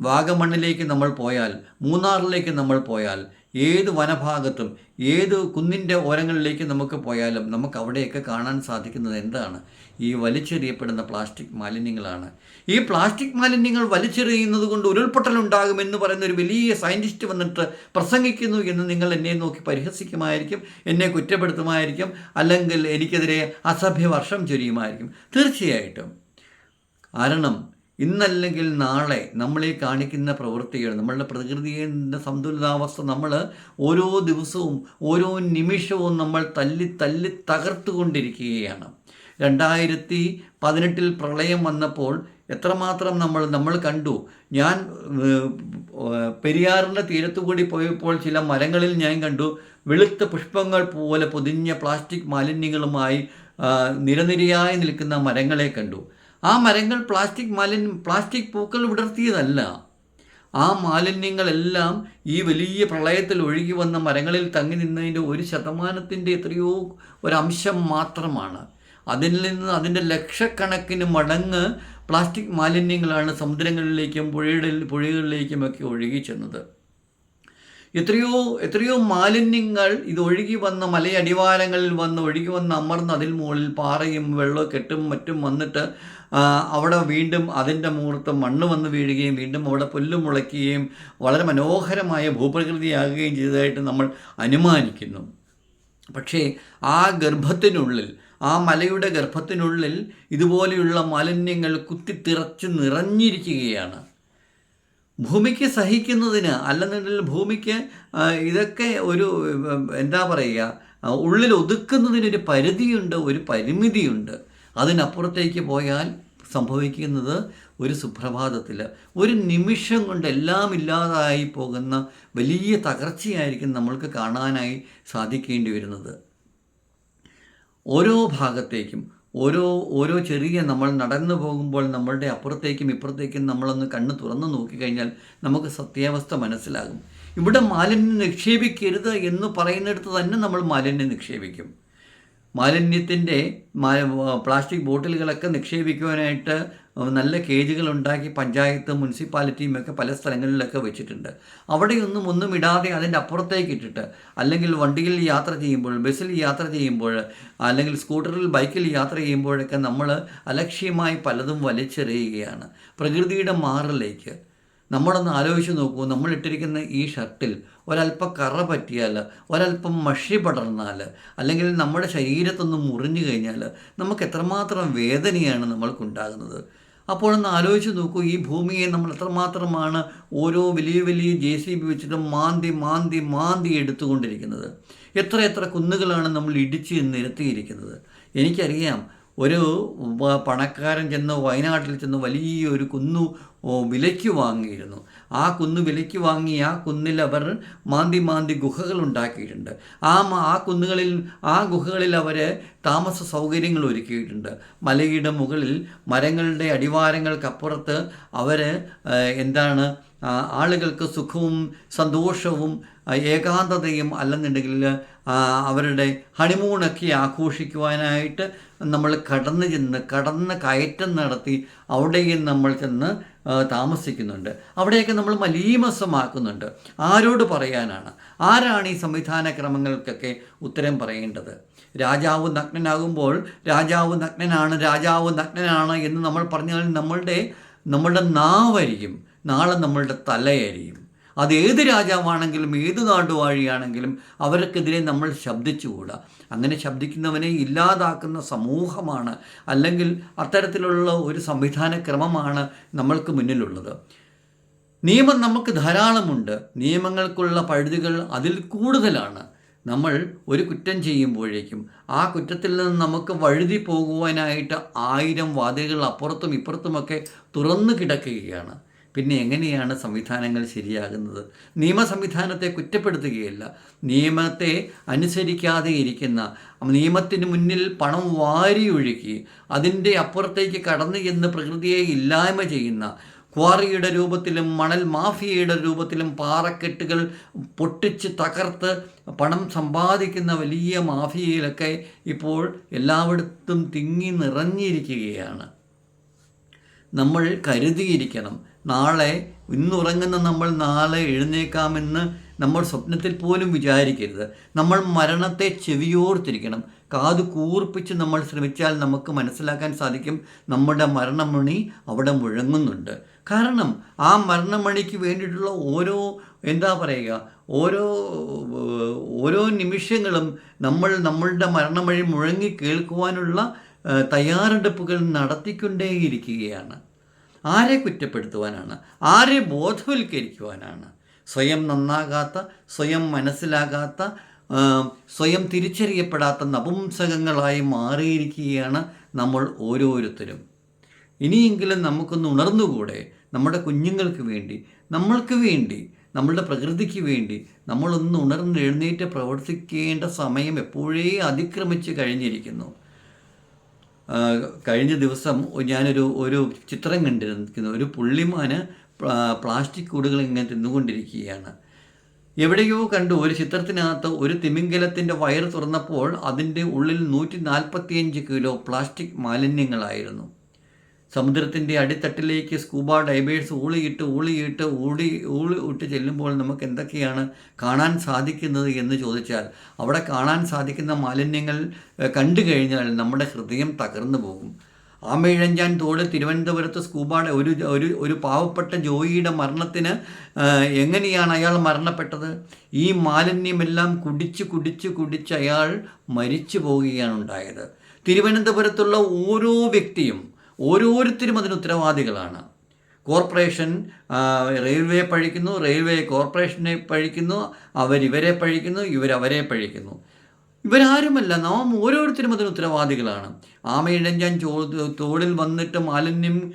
[SPEAKER 1] വാഗമണ്ണിലേക്ക് നമ്മൾ പോയാൽ മൂന്നാറിലേക്ക് നമ്മൾ പോയാൽ ഏത് വനഭാഗത്തും ഏത് കുന്നിന്റെ ഓരങ്ങളിലേക്ക് നമുക്ക് പോയാലും നമുക്ക് അവിടെയൊക്കെ കാണാൻ സാധിക്കുന്നത് എന്താണ്? ഈ വലിച്ചെറിയപ്പെടുന്ന പ്ലാസ്റ്റിക് മാലിന്യങ്ങളാണ്. ഈ പ്ലാസ്റ്റിക് മാലിന്യങ്ങൾ വലിച്ചെറിയുന്നത് കൊണ്ട് ഉരുൾപൊട്ടൽ ഉണ്ടാകുമെന്ന് പറയുന്ന ഒരു വലിയ സയന്റിസ്റ്റ് വന്നിട്ട് പ്രസംഗിക്കുന്നു എന്ന് നിങ്ങൾ എന്നെ നോക്കി പരിഹസിക്കുമായിരിക്കും എന്നെ കുറ്റപ്പെടുത്തുമായിരിക്കും അല്ലെങ്കിൽ എനിക്കെതിരെ അസഭ്യ വർഷം ചൊരിയുമായിരിക്കും. തീർച്ചയായിട്ടും. കാരണം ഇന്നല്ലെങ്കിൽ നാളെ നമ്മളീ കാണിക്കുന്ന പ്രവൃത്തികൾ നമ്മളുടെ പ്രകൃതിയുടെ സന്തുലിതാവസ്ഥ നമ്മൾ ഓരോ ദിവസവും ഓരോ നിമിഷവും നമ്മൾ തല്ലി തല്ലി തകർത്തുകൊണ്ടിരിക്കുകയാണ്. രണ്ടായിരത്തി പതിനെട്ടിൽ പ്രളയം വന്നപ്പോൾ എത്രമാത്രം നമ്മൾ നമ്മൾ കണ്ടു. ഞാൻ പെരിയാറിന്റെ തീരത്തുകൂടി പോയപ്പോൾ ചില മരങ്ങളിൽ ഞാൻ കണ്ടു. വെളുത്ത പുഷ്പങ്ങൾ പോലെ പൊതിഞ്ഞ പ്ലാസ്റ്റിക് മാലിന്യങ്ങളുമായി നിരനിരയായി നിൽക്കുന്ന മരങ്ങളെ കണ്ടു. ആ മരങ്ങൾ പ്ലാസ്റ്റിക് മാലിന്യം പ്ലാസ്റ്റിക് പൂക്കൾ വിടർത്തിയതല്ല. ആ മാലിന്യങ്ങളെല്ലാം ഈ വലിയ പ്രളയത്തിൽ ഒഴുകി വന്ന മരങ്ങളിൽ തങ്ങി നിന്നതിന്റെ ഒരു ശതമാനത്തിന്റെ എത്രയോ ഒരംശം മാത്രമാണ്. അതിൽ നിന്ന് അതിന്റെ ലക്ഷക്കണക്കിന് മടങ്ങ് പ്ലാസ്റ്റിക് മാലിന്യങ്ങളാണ് സമുദ്രങ്ങളിലേക്കും പുഴയുടെ പുഴകളിലേക്കുമൊക്കെ ഒഴുകി ചെന്നത്. എത്രയോ എത്രയോ മാലിന്യങ്ങൾ ഇത് ഒഴുകി വന്ന മലയടിവാരങ്ങളിൽ വന്ന് ഒഴുകി വന്ന് അമർന്ന് അതിൽ മുകളിൽ പാറയും വെള്ളവും കെട്ടും മറ്റും വന്നിട്ട് അവിടെ വീണ്ടും അതിന്റെ മുഹൂർത്ത് മണ്ണ് വന്ന് വീഴുകയും വീണ്ടും അവിടെ പുല്ല് മുളയ്ക്കുകയും വളരെ മനോഹരമായ ഭൂപ്രകൃതിയാകുകയും ചെയ്തതായിട്ട് നമ്മൾ അനുമാനിക്കുന്നു. പക്ഷേ ആ ഗർഭത്തിനുള്ളിൽ ആ മലയുടെ ഗർഭത്തിനുള്ളിൽ ഇതുപോലെയുള്ള മാലിന്യങ്ങൾ കുത്തിത്തിറച്ച് നിറഞ്ഞിരിക്കുകയാണ്. ഭൂമിക്ക് സഹിക്കുന്നതിന് അല്ലെന്നുണ്ടെങ്കിൽ ഭൂമിക്ക് ഇതൊക്കെ ഒരു എന്താ പറയുക ഉള്ളിൽ ഒതുക്കുന്നതിനൊരു പരിധിയുണ്ട് ഒരു പരിമിതിയുണ്ട്. അതിനപ്പുറത്തേക്ക് പോയാൽ സംഭവിക്കുന്നത് ഒരു സുപ്രഭാതത്തിൽ. ഒരു നിമിഷം കൊണ്ട് എല്ലാം ഇല്ലാതായി പോകുന്ന വലിയ തകർച്ചയായിരിക്കും നമ്മൾക്ക് കാണാനായി സാധിക്കേണ്ടി വരുന്നത്. ഓരോ ഭാഗത്തേക്കും ഓരോ ഓരോ ചെറിയ നമ്മൾ നടന്നു പോകുമ്പോൾ നമ്മളുടെ അപ്പുറത്തേക്കും ഇപ്പുറത്തേക്കും നമ്മളൊന്ന് കണ്ണ് തുറന്നു നോക്കിക്കഴിഞ്ഞാൽ നമുക്ക് സത്യാവസ്ഥ മനസ്സിലാകും. ഇവിടെ മാലിന്യം നിക്ഷേപിക്കരുത് എന്ന് പറയുന്നിടത്ത് തന്നെ നമ്മൾ മാലിന്യം നിക്ഷേപിക്കും. മാലിന്യത്തിന്റെ പ്ലാസ്റ്റിക് ബോട്ടിലുകളൊക്കെ നിക്ഷേപിക്കുവാനായിട്ട് നല്ല കേജുകൾ ഉണ്ടാക്കി പഞ്ചായത്ത് മുനിസിപ്പാലിറ്റിയും ഒക്കെ പല സ്ഥലങ്ങളിലൊക്കെ വെച്ചിട്ടുണ്ട്. അവിടെയൊന്നും ഒന്നും ഇടാതെ അതിന്റെ അപ്പുറത്തേക്ക് ഇട്ടിട്ട് അല്ലെങ്കിൽ വണ്ടിയിൽ യാത്ര ചെയ്യുമ്പോൾ ബസ്സിൽ യാത്ര ചെയ്യുമ്പോൾ അല്ലെങ്കിൽ സ്കൂട്ടറിൽ ബൈക്കിൽ യാത്ര ചെയ്യുമ്പോഴൊക്കെ നമ്മൾ അലക്ഷ്യമായി പലതും വലിച്ചെറിയുകയാണ്. പ്രകൃതിയുടെ മാറിലേക്ക് നമ്മളൊന്ന് ആലോചിച്ച് നോക്കൂ. നമ്മൾ ഇട്ടിരിക്കുന്ന ഈ ഷർട്ടിൽ ഒരല്പം കറ പറ്റിയാൽ ഒരല്പം മഷി പടർന്നാൽ അല്ലെങ്കിൽ നമ്മുടെ ശരീരത്തൊന്ന് മുറിഞ്ഞു കഴിഞ്ഞാൽ നമുക്ക് എത്രമാത്രം വേദനയാണ് നമ്മൾക്കുണ്ടാകുന്നത്. അപ്പോഴൊന്ന് ആലോചിച്ച് നോക്കൂ ഈ ഭൂമിയെ നമ്മൾ എത്രമാത്രമാണ് ഓരോ വലിയ വലിയ ജെ സി ബി വെച്ചിട്ട് മാന്തി മാന്തി മാന്തി എടുത്തുകൊണ്ടിരിക്കുന്നത്. എത്ര എത്ര കുന്നുകളാണ് നമ്മൾ ഇടിച്ച് നിരത്തിയിരിക്കുന്നത്. എനിക്കറിയാം ഒരു പണക്കാരൻ ചെന്ന് വയനാട്ടിൽ ചെന്ന് വലിയൊരു കുന്നു വിലയ്ക്ക് വാങ്ങിയിരുന്നു. ആ കുന്ന് വിലയ്ക്ക് വാങ്ങി ആ കുന്നിൽ അവർ മാന്തി മാന്തി ഗുഹകൾ ഉണ്ടാക്കിയിട്ടുണ്ട്. ആ ആ കുന്നുകളിൽ ആ ഗുഹകളിൽ അവർ താമസ സൗകര്യങ്ങൾ ഒരുക്കിയിട്ടുണ്ട്. മലയുടെ മുകളിൽ മരങ്ങളുടെ അടിവാരങ്ങൾക്കപ്പുറത്ത് അവർ എന്താണ് ആളുകൾക്ക് സുഖവും സന്തോഷവും ഏകാന്തതയും അല്ലെന്നുണ്ടെങ്കിൽ അവരുടെ ഹണിമൂണൊക്കെ ആഘോഷിക്കുവാനായിട്ട് നമ്മൾ കടന്നു ചെന്ന് കടന്ന് കയറ്റം നടത്തി അവിടെയും നമ്മൾ ചെന്ന് താമസിക്കുന്നുണ്ട്. അവിടെയൊക്കെ നമ്മൾ മലീമസമാക്കുന്നുണ്ട്. ആരോട് പറയാനാണ്? ആരാണ് ഈ സംവിധാന ക്രമങ്ങൾക്കൊക്കെ ഉത്തരം പറയേണ്ടത്? രാജാവ് നഗ്നനാകുമ്പോൾ രാജാവ് നഗ്നനാണ് രാജാവ് നഗ്നനാണ് എന്ന് നമ്മൾ പറഞ്ഞാൽ നമ്മളുടെ നമ്മളുടെ നാവരിയും നാളെ നമ്മളുടെ തലയരിയും. അത് ഏത് രാജാവാണെങ്കിലും ഏത് നാടുവാഴിയാണെങ്കിലും അവർക്കെതിരെ നമ്മൾ ശബ്ദിച്ചുകൂടാ. അങ്ങനെ ശബ്ദിക്കുന്നവനെ ഇല്ലാതാക്കുന്ന സമൂഹമാണ് അല്ലെങ്കിൽ അത്തരത്തിലുള്ള ഒരു സംവിധാന ക്രമമാണ് നമ്മൾക്ക് മുന്നിലുള്ളത്. നിയമം നമുക്ക് ധാരാളമുണ്ട്. നിയമങ്ങൾക്കുള്ള പഴുതുകൾ അതിൽ കൂടുതലാണ്. നമ്മൾ ഒരു കുറ്റം ചെയ്യുമ്പോഴേക്കും ആ കുറ്റത്തിൽ നിന്ന് നമുക്ക് വഴുതി പോകുവാനായിട്ട് ആയിരം വാതിലുകൾ അപ്പുറത്തും ഇപ്പുറത്തുമൊക്കെ തുറന്നു കിടക്കുകയാണ്. പിന്നെ എങ്ങനെയാണ് സംവിധാനങ്ങൾ ശരിയാകുന്നത്? നിയമ സംവിധാനത്തെ കുറ്റപ്പെടുത്തുകയല്ല. നിയമത്തെ അനുസരിക്കാതെ ഇരിക്കുന്ന നിയമത്തിന് മുന്നിൽ പണം വാരിയൊഴുക്കി അതിന്റെ അപ്പുറത്തേക്ക് കടന്നു ചെന്ന് പ്രകൃതിയെ ഇല്ലായ്മ ചെയ്യുന്ന ക്വാറിയുടെ രൂപത്തിലും മണൽ മാഫിയയുടെ രൂപത്തിലും പാറക്കെട്ടുകൾ പൊട്ടിച്ച് തകർത്ത് പണം സമ്പാദിക്കുന്ന വലിയ മാഫിയയിലൊക്കെ ഇപ്പോൾ എല്ലായിടത്തും തിങ്ങി നിറഞ്ഞിരിക്കുകയാണ്. നമ്മൾ കരുതിയിരിക്കണം നാളെ ഇന്നുറങ്ങുന്ന നമ്മൾ നാളെ എഴുന്നേക്കാമെന്ന് നമ്മൾ സ്വപ്നത്തിൽ പോലും വിചാരിക്കരുത്. നമ്മൾ മരണത്തെ ചെവിയോർത്തിരിക്കണം. കാത് കൂർപ്പിച്ച് നമ്മൾ ശ്രമിച്ചാൽ നമുക്ക് മനസ്സിലാക്കാൻ സാധിക്കും നമ്മുടെ മരണമണി അവിടെ മുഴങ്ങുന്നുണ്ട്. കാരണം ആ മരണമണിക്ക് വേണ്ടിയിട്ടുള്ള ഓരോ എന്താ പറയുക ഓരോ ഓരോ നിമിഷങ്ങളും നമ്മൾ നമ്മളുടെ മരണമഴി മുഴങ്ങി കേൾക്കുവാനുള്ള തയ്യാറെടുപ്പുകൾ നടത്തിക്കൊണ്ടേയിരിക്കുകയാണ്. ആരെ കുറ്റപ്പെടുത്തുവാനാണ്? ആരെ ബോധവൽക്കരിക്കുവാനാണ്? സ്വയം നന്നാകാത്ത സ്വയം മനസ്സിലാകാത്ത സ്വയം തിരിച്ചറിയപ്പെടാത്ത നപുംസകങ്ങളായി മാറിയിരിക്കുകയാണ് നമ്മൾ ഓരോരുത്തരും. ഇനിയെങ്കിലും നമുക്കൊന്ന് ഉണർന്നുകൂടെ നമ്മുടെ കുഞ്ഞുങ്ങൾക്ക് വേണ്ടി നമ്മൾക്ക് വേണ്ടി നമ്മളുടെ പ്രകൃതിക്ക് വേണ്ടി നമ്മളൊന്ന് ഉണർന്ന് എഴുന്നേറ്റ് പ്രവർത്തിക്കേണ്ട സമയം എപ്പോഴേ അതിക്രമിച്ച് കഴിഞ്ഞിരിക്കുന്നു. കഴിഞ്ഞ ദിവസം ഞാനൊരു ഒരു ചിത്രം കണ്ടിരിക്കുന്നു ഒരു പുള്ളിമാന് പ്ലാസ്റ്റിക് കൂടുകൾ ഇങ്ങനെ തിന്നുകൊണ്ടിരിക്കുകയാണ്. എവിടെയോ കണ്ടു ഒരു ചിത്രത്തിനകത്ത് ഒരു തിമിംഗലത്തിന്റെ വയർ തുറന്നപ്പോൾ അതിന്റെ ഉള്ളിൽ നൂറ്റി നാൽപ്പത്തിയഞ്ച് കിലോ പ്ലാസ്റ്റിക് മാലിന്യങ്ങളായിരുന്നു. സമുദ്രത്തിന്റെ അടിത്തട്ടിലേക്ക് സ്കൂബ ഡൈവേഴ്സ് ഊളിയിട്ട് ഊളിയിട്ട് ഊളി ഊളി ഇട്ട് ചെല്ലുമ്പോൾ നമുക്ക് എന്തൊക്കെയാണ് കാണാൻ സാധിക്കുന്നത് എന്ന് ചോദിച്ചാൽ അവിടെ കാണാൻ സാധിക്കുന്ന മാലിന്യങ്ങൾ കണ്ടു കഴിഞ്ഞാൽ നമ്മുടെ ഹൃദയം തകർന്നു പോകും. ആമയിഴഞ്ചാൻ തോട് തിരുവനന്തപുരത്ത് സ്കൂബാടെ ഒരു ഒരു ഒരു പാവപ്പെട്ട ജോയിയുടെ മരണത്തിന് എങ്ങനെയാണ് അയാൾ മരണപ്പെട്ടത്? ഈ മാലിന്യമെല്ലാം കുടിച്ച് കുടിച്ച് കുടിച്ച് അയാൾ മരിച്ചു പോവുകയാണ് ഉണ്ടായത്. തിരുവനന്തപുരത്തുള്ള ഓരോ വ്യക്തിയും ഓരോരുത്തരും അതിന് ഉത്തരവാദികളാണ്. കോർപ്പറേഷൻ റെയിൽവേ പഴിക്കുന്നു റെയിൽവേ കോർപ്പറേഷനെ പഴിക്കുന്നു അവരിവരെ പഴിക്കുന്നു ഇവരവരെ പഴിക്കുന്നു. ഇവരാരുമല്ല നാം ഓരോരുത്തരും അതിന് ഉത്തരവാദികളാണ്. ആമയിഴഞ്ചാൻ ചോ തോടിൽ വന്നിട്ട് മാലിന്യം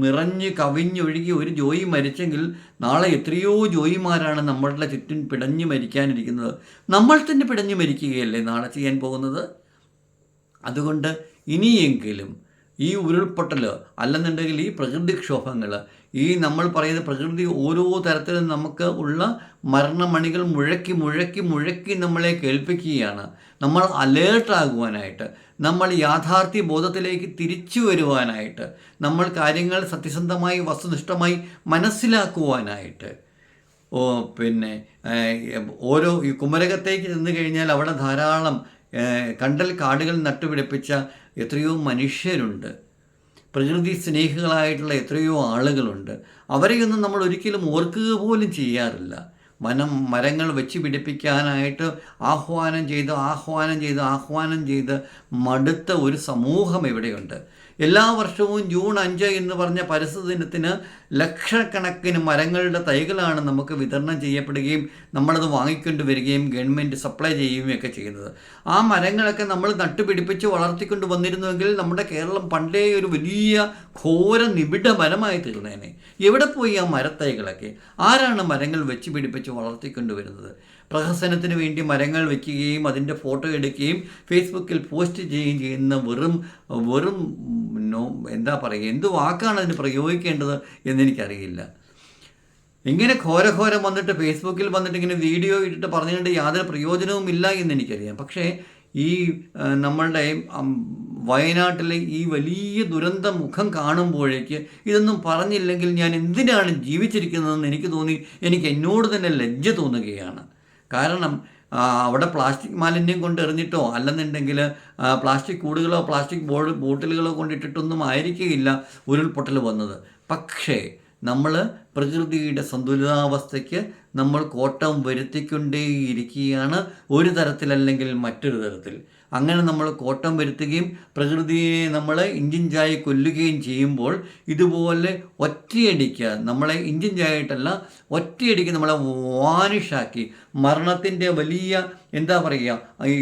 [SPEAKER 1] നിറഞ്ഞ് കവിഞ്ഞൊഴുകി ഒരു ജോയി മരിച്ചെങ്കിൽ നാളെ എത്രയോ ജോയിമാരാണ് നമ്മളുടെ ചുറ്റും പിടഞ്ഞു മരിക്കാനിരിക്കുന്നത്. നമ്മൾ തന്നെ പിടഞ്ഞു മരിക്കുകയല്ലേ നാളെ ചെയ്യാൻ പോകുന്നത്? അതുകൊണ്ട് ഇനിയെങ്കിലും ഈ ഉരുൾപൊട്ടൽ അല്ലെന്നുണ്ടെങ്കിൽ ഈ പ്രകൃതിക്ഷോഭങ്ങൾ ഈ നമ്മൾ പറയുന്ന പ്രകൃതി ഓരോ തരത്തിലും നമുക്ക് ഉള്ള മരണമണികൾ മുഴക്കി മുഴക്കി മുഴക്കി നമ്മളെ കേൾപ്പിക്കുകയാണ്. നമ്മൾ അലേർട്ടാകുവാനായിട്ട് നമ്മൾ യാഥാർത്ഥ്യ ബോധത്തിലേക്ക് തിരിച്ചു വരുവാനായിട്ട് നമ്മൾ കാര്യങ്ങൾ സത്യസന്ധമായി വസ്തുനിഷ്ഠമായി മനസ്സിലാക്കുവാനായിട്ട്. ഓ പിന്നെ ഓരോ ഈ കുമരകത്തേക്ക് ചെന്ന് കഴിഞ്ഞാൽ അവിടെ ധാരാളം കണ്ടൽ കാടുകൾ നട്ടുപിടിപ്പിച്ച എത്രയോ മനുഷ്യരുണ്ട്. പ്രകൃതി സ്നേഹികളായിട്ടുള്ള എത്രയോ ആളുകളുണ്ട്. അവരെയൊന്നും നമ്മൾ ഒരിക്കലും ഓർക്കുക പോലും ചെയ്യാറില്ല. വനം മരങ്ങൾ വെച്ച് പിടിപ്പിക്കാനായിട്ട് ആഹ്വാനം ചെയ്ത് ആഹ്വാനം ചെയ്ത് ആഹ്വാനം ചെയ്ത് മടുത്ത ഒരു സമൂഹം ഇവിടെയുണ്ട്. എല്ലാ വർഷവും ജൂൺ അഞ്ച് എന്ന് പറഞ്ഞ പരിസ്ഥിതി ദിനത്തിന് ലക്ഷക്കണക്കിന് മരങ്ങളുടെ തൈകളാണ് നമുക്ക് വിതരണം ചെയ്യപ്പെടുകയും നമ്മളത് വാങ്ങിക്കൊണ്ട് വരികയും ഗവൺമെന്റ് സപ്ലൈ ചെയ്യുകയും ഒക്കെ ചെയ്യുന്നത്. ആ മരങ്ങളൊക്കെ നമ്മൾ നട്ടുപിടിപ്പിച്ച് വളർത്തിക്കൊണ്ട് വന്നിരുന്നുവെങ്കിൽ നമ്മുടെ കേരളം പണ്ടേ ഒരു വലിയ ഘോര നിബിഡ മരമായി തീർന്നേനെ. എവിടെ പോയി ആ മരത്തൈകളൊക്കെ? ആരാണ് മരങ്ങൾ വെച്ച് പിടിപ്പിച്ച് വളർത്തിക്കൊണ്ട് വരുന്നത്? പ്രഹസനത്തിന് വേണ്ടി മരങ്ങൾ വയ്ക്കുകയും അതിന്റെ ഫോട്ടോ എടുക്കുകയും ഫേസ്ബുക്കിൽ പോസ്റ്റ് ചെയ്യുകയും ചെയ്യുന്ന വെറും വെറും എന്താ പറയുക എന്ത് വാക്കാണ് അതിന് പ്രയോഗിക്കേണ്ടത് എന്നെനിക്കറിയില്ല. ഇങ്ങനെ ഘോരഘോരം വന്നിട്ട് ഫേസ്ബുക്കിൽ വന്നിട്ട് ഇങ്ങനെ വീഡിയോ ഇട്ടിട്ട് പറഞ്ഞുകൊണ്ട് യാതൊരു പ്രയോജനവും ഇല്ല എന്ന് എനിക്കറിയാം പക്ഷേ ഈ നമ്മളുടെ വയനാട്ടിലെ ഈ വലിയ ദുരന്ത മുഖം കാണുമ്പോഴേക്ക് ഇതൊന്നും പറഞ്ഞില്ലെങ്കിൽ ഞാൻ എന്തിനാണ് ജീവിച്ചിരിക്കുന്നതെന്ന് എനിക്ക് തോന്നി എനിക്ക് എന്നോട് തന്നെ ലജ്ജ തോന്നുകയാണ്. കാരണം അവിടെ പ്ലാസ്റ്റിക് മാലിന്യം കൊണ്ട് എറിഞ്ഞിട്ടോ അല്ലെന്നുണ്ടെങ്കിൽ പ്ലാസ്റ്റിക് കൂടുകളോ പ്ലാസ്റ്റിക് ബോൾ ബോട്ടിലുകളോ കൊണ്ടിട്ടിട്ടൊന്നും ആയിരിക്കില്ല ഉരുൾപൊട്ടൽ വന്നത്. പക്ഷേ നമ്മൾ പ്രകൃതിയുടെ സന്തുലിതാവസ്ഥയ്ക്ക് നമ്മൾ കോട്ടം വരുത്തിക്കൊണ്ടേയിരിക്കുകയാണ് ഒരു തരത്തിലല്ലെങ്കിൽ മറ്റൊരു തരത്തിൽ. അങ്ങനെ നമ്മൾ കോട്ടം വരുത്തുകയും പ്രകൃതിയെ നമ്മൾ ഇഞ്ചിൻ ചായ കൊല്ലുകയും ചെയ്യുമ്പോൾ ഇതുപോലെ ഒറ്റയടിക്ക് നമ്മളെ ഇഞ്ചിൻ ചായയായിട്ടല്ല ഒറ്റയടിക്ക് നമ്മളെ വാനിഷാക്കി. മരണത്തിന്റെ വലിയ എന്താ പറയുക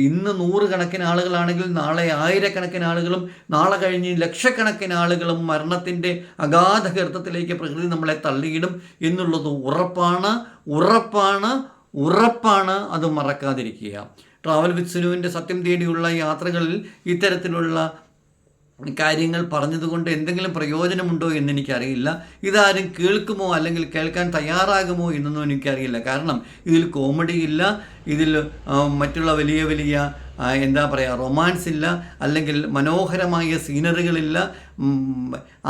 [SPEAKER 1] ഇന്ന് നൂറുകണക്കിന് ആളുകളാണെങ്കിൽ നാളെ ആയിരക്കണക്കിന് ആളുകളും നാളെ കഴിഞ്ഞ് ലക്ഷക്കണക്കിന് ആളുകളും മരണത്തിന്റെ അഗാധ ഗർത്തത്തിലേക്ക് പ്രകൃതി നമ്മളെ തള്ളിയിടും എന്നുള്ളത് ഉറപ്പാണ് ഉറപ്പാണ് ഉറപ്പാണ് അത് മറക്കാതിരിക്കുക. ട്രാവൽ വിത്ത് സുനുവിന്റെ സത്യം തേടിയുള്ള യാത്രകളിൽ ഇത്തരത്തിലുള്ള കാര്യങ്ങൾ പറഞ്ഞതുകൊണ്ട് എന്തെങ്കിലും പ്രയോജനമുണ്ടോ എന്ന് എനിക്കറിയില്ല. ഇതാരും കേൾക്കുമോ അല്ലെങ്കിൽ കേൾക്കാൻ തയ്യാറാകുമോ എന്നൊന്നും എനിക്കറിയില്ല. കാരണം ഇതിൽ കോമഡി ഇല്ല ഇതിൽ മറ്റുള്ള വലിയ വലിയ എന്താ പറയുക റൊമാൻസ് ഇല്ല അല്ലെങ്കിൽ മനോഹരമായ സീനറികളില്ല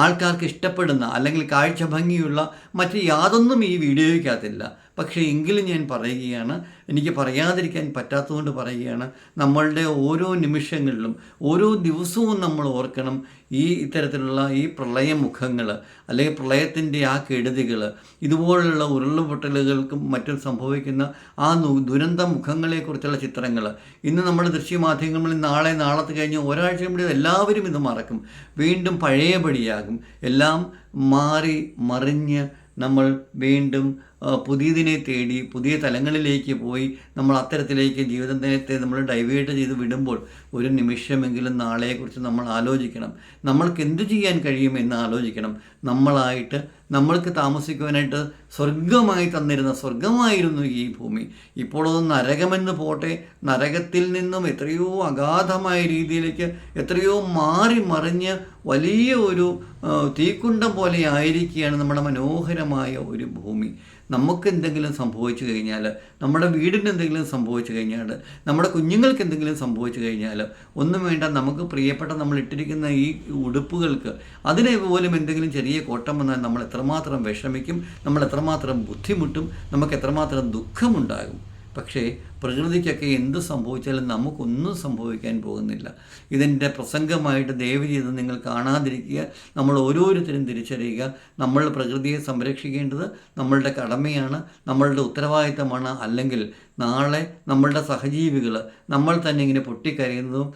[SPEAKER 1] ആൾക്കാർക്ക് ഇഷ്ടപ്പെടുന്ന അല്ലെങ്കിൽ കാഴ്ച ഭംഗിയുള്ള മറ്റ് യാതൊന്നും ഈ വീഡിയോയ്ക്കകത്തില്ല. പക്ഷേ എങ്കിലും ഞാൻ പറയുകയാണ് എനിക്ക് പറയാതിരിക്കാൻ പറ്റാത്തതുകൊണ്ട് പറയുകയാണ് നമ്മളുടെ ഓരോ നിമിഷങ്ങളിലും ഓരോ ദിവസവും നമ്മൾ ഓർക്കണം ഈ ഇത്തരത്തിലുള്ള ഈ പ്രളയമുഖങ്ങൾ അല്ലെങ്കിൽ പ്രളയത്തിന്റെ ആ കെടുതികൾ ഇതുപോലുള്ള ഉരുളുപൊട്ടലുകൾക്കും മറ്റും സംഭവിക്കുന്ന ആ ദുരന്ത മുഖങ്ങളെക്കുറിച്ചുള്ള ചിത്രങ്ങൾ ഇന്ന് നമ്മുടെ ദൃശ്യമാധ്യമങ്ങളിൽ നാളെ നാളത്തെ കഴിഞ്ഞ് ഒരാഴ്ച കൂടി എല്ലാവരും ഇത് മറക്കും. വീണ്ടും പഴയപടിയാകും. എല്ലാം മാറി മറിഞ്ഞ് നമ്മൾ വീണ്ടും പുതിയതിനെ തേടി പുതിയ തലങ്ങളിലേക്ക് പോയി നമ്മൾ അത്തരത്തിലേക്ക് ജീവിതത്തെ നമ്മൾ ഡൈവേർട്ട് ചെയ്ത് വിടുമ്പോൾ ഒരു നിമിഷമെങ്കിലും നാളെക്കുറിച്ച് നമ്മൾ ആലോചിക്കണം. നമ്മൾക്ക് എന്തു ചെയ്യാൻ കഴിയും എന്ന് ആലോചിക്കണം. നമ്മളായിട്ട് നമ്മൾക്ക് താമസിക്കുവാനായിട്ട് സ്വർഗമായി തന്നിരുന്ന സ്വർഗമായിരുന്നു ഈ ഭൂമി. ഇപ്പോൾ അത് നരകമെന്ന് പോട്ടെ നരകത്തിൽ നിന്നും എത്രയോ അഗാധമായ രീതിയിലേക്ക് എത്രയോ മാറി മറിഞ്ഞ് വലിയ ഒരു തീക്കുണ്ടം പോലെ ആയിരിക്കുകയാണ് നമ്മുടെ മനോഹരമായ ഒരു ഭൂമി. നമുക്ക് എന്തെങ്കിലും സംഭവിച്ചു കഴിഞ്ഞാൽ നമ്മുടെ വീടിന് എന്തെങ്കിലും സംഭവിച്ചു കഴിഞ്ഞാൽ നമ്മുടെ കുഞ്ഞുങ്ങൾക്ക് എന്തെങ്കിലും സംഭവിച്ചു കഴിഞ്ഞാൽ ഒന്നും വേണ്ട നമുക്ക് പ്രിയപ്പെട്ട നമ്മൾ ഇട്ടിരിക്കുന്ന ഈ ഉടുപ്പുകൾക്ക് അതിനെ പോലും എന്തെങ്കിലും ചെറിയ കോട്ടം വന്നാൽ നമ്മൾ എത്രമാത്രം വിഷമിക്കും നമ്മൾ എത്രമാത്രം ബുദ്ധിമുട്ടും നമുക്ക് എത്രമാത്രം ദുഃഖമുണ്ടാകും. പക്ഷേ പ്രകൃതിക്കൊക്കെ എന്ത് സംഭവിച്ചാലും നമുക്കൊന്നും സംഭവിക്കാൻ പോകുന്നില്ല. ഇതിന്റെ പ്രസംഗമായിട്ട് ദയവ് നിങ്ങൾ കാണാതിരിക്കുക. നമ്മൾ ഓരോരുത്തരും തിരിച്ചറിയുക. നമ്മൾ പ്രകൃതിയെ സംരക്ഷിക്കേണ്ടത് നമ്മളുടെ കടമയാണ് നമ്മളുടെ ഉത്തരവാദിത്തമാണ്. അല്ലെങ്കിൽ നാളെ നമ്മളുടെ സഹജീവികൾ നമ്മൾ തന്നെ ഇങ്ങനെ പൊട്ടിക്കരയുന്നതും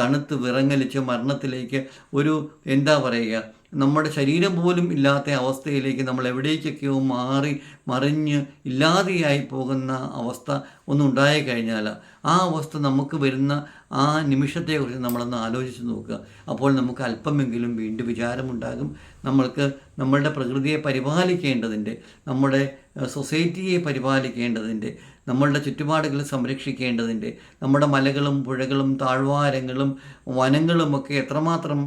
[SPEAKER 1] തണുത്ത് വിറങ്ങലിച്ച് മരണത്തിലേക്ക് ഒരു എന്താ പറയുക നമ്മുടെ ശരീരം പോലും ഇല്ലാത്ത അവസ്ഥയിലേക്ക് നമ്മൾ എവിടേക്കൊക്കെയോ മാറി മറിഞ്ഞ് ഇല്ലാതെയായി പോകുന്ന അവസ്ഥ ഒന്നുണ്ടായി കഴിഞ്ഞാൽ ആ അവസ്ഥ നമുക്ക് വരുന്ന ആ നിമിഷത്തെക്കുറിച്ച് നമ്മളൊന്ന് ആലോചിച്ച് നോക്കുക. അപ്പോൾ നമുക്ക് അല്പമെങ്കിലും വീണ്ടും വിചാരമുണ്ടാകും. നമ്മൾക്ക് നമ്മളുടെ പ്രകൃതിയെ പരിപാലിക്കേണ്ടതിന്റെ നമ്മുടെ സൊസൈറ്റിയെ പരിപാലിക്കേണ്ടതിന്റെ നമ്മളുടെ ചുറ്റുപാടുകൾ സംരക്ഷിക്കേണ്ടതിന്റെ നമ്മുടെ മലകളും പുഴകളും താഴ്വാരങ്ങളും വനങ്ങളുമൊക്കെ എത്രമാത്രം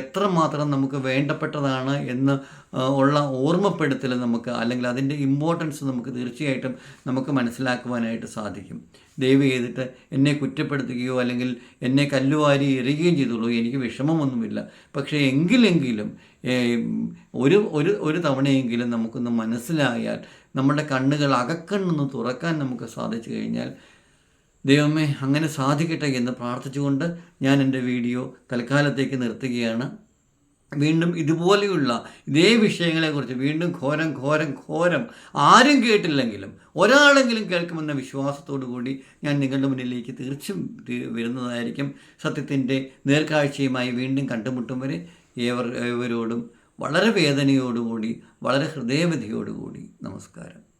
[SPEAKER 1] എത്രമാത്രം നമുക്ക് വേണ്ടപ്പെട്ടതാണ് എന്ന് ഉള്ള ഓർമ്മപ്പെടുത്തൽ നമുക്ക് അല്ലെങ്കിൽ അതിന്റെ ഇമ്പോർട്ടൻസ് നമുക്ക് തീർച്ചയായിട്ടും നമുക്ക് മനസ്സിലാക്കുവാനായിട്ട് സാധിക്കും. ദയവ് ചെയ്തിട്ട് എന്നെ കുറ്റപ്പെടുത്തുകയോ അല്ലെങ്കിൽ എന്നെ കല്ലുവാരി എറിയുകയും ചെയ്തുള്ളൂ എനിക്ക് വിഷമമൊന്നുമില്ല. പക്ഷേ എങ്കിലെങ്കിലും ഒരു ഒരു ഒരു തവണയെങ്കിലും നമുക്കൊന്ന് മനസ്സിലായാൽ നമ്മുടെ കണ്ണുകൾ അകക്കണ്ണെന്ന് തുറക്കാൻ നമുക്ക് സാധിച്ചു കഴിഞ്ഞാൽ ദൈവമേ അങ്ങനെ സാധിക്കട്ടെ എന്ന് പ്രാർത്ഥിച്ചുകൊണ്ട് ഞാൻ എന്റെ വീഡിയോ തൽക്കാലത്തേക്ക് നിർത്തുകയാണ്. വീണ്ടും ഇതുപോലെയുള്ള ഇതേ വിഷയങ്ങളെക്കുറിച്ച് വീണ്ടും ഘോരം ഘോരം ഘോരം ആരും കേട്ടില്ലെങ്കിലും ഒരാളെങ്കിലും കേൾക്കുമെന്ന വിശ്വാസത്തോടു കൂടി ഞാൻ നിങ്ങളുടെ മുന്നിലേക്ക് തീർച്ചും വരുന്നതായിരിക്കും സത്യത്തിന്റെ നേർക്കാഴ്ചയുമായി വീണ്ടും കണ്ടുമുട്ടും വരെ ഏവർ ഏവരോടും വളരെ വേദനയോടുകൂടി വളരെ ഹൃദയവധിയോടുകൂടി നമസ്കാരം.